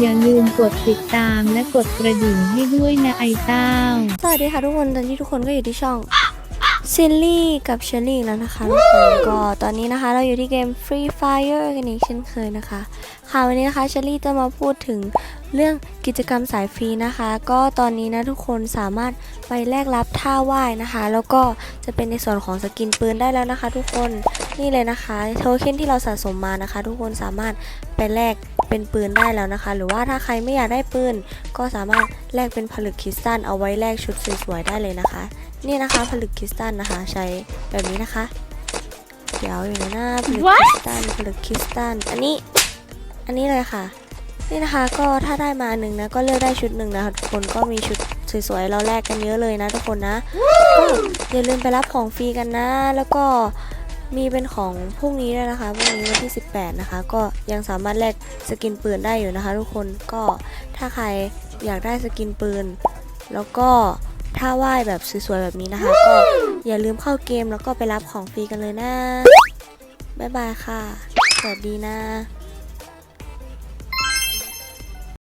อย่าลืมกดติดตามและกดกระดิ่งให้ด้วยนะไอ้เต้า สวัสดีค่ะทุกคนตอนนี้ทุกคนก็อยู่ที่ช่องซิลลี่กับเชอรี่แล้วนะคะทุกคนก็ตอนนี้นะคะเราอยู่ที่เกม Free Fire กันอีกเช่นเคยนะคะ ค่ะวันนี้นะคะเชอรี่จะมาพูดถึง เรื่องกิจกรรมสายฟรีนะคะ ก็ตอนนี้นะทุกคนสามารถไปแลกรับท่าว่ายนะคะ แล้วก็จะเป็นในส่วนของสกินปืนได้แล้วนะคะ ทุกคนนี่เลยนะคะโทเค็นที่เราสะสมมานะคะ ทุกคนสามารถไปแลกเป็นปืนได้แล้วนะคะ หรือว่าถ้าใครไม่อยากได้ปืน ก็สามารถแลกเป็นผลึกคริสตัลเอาไว้แลกชุดสวยๆได้เลยนะคะ นี่นะคะผลึกคริสตัลนะคะ ใช้แบบนี้นะคะ เดี๋ยวอยู่ในหน้าผลึกคริสตัลผลึกคริสตัลอันนี้ อันนี้เลยค่ะ นี่นะคะก็ถ้าได้มาหนึ่งนะก็เลือกได้ชุดหนึ่งนะคะทุกคนก็มีชุดสวยๆเราแลกกันเยอะเลยนะทุกคนนะก็อย่าลืมไปรับของฟรีกันนะ แล้วก็มีเป็นของพรุ่งนี้ด้วยนะคะพรุ่งนี้วันที่ 18 นะคะ ก็ยังสามารถแลกสกินปืนได้อยู่นะคะ ทุกคนก็ถ้าใครอยากได้สกินปืน แล้วก็ถ้าว่ายแบบสวยๆแบบนี้นะคะ ก็อย่าลืมเข้าเกมแล้วก็ไปรับของฟรีกันเลยนะบ๊ายบายค่ะ สวัสดีนะ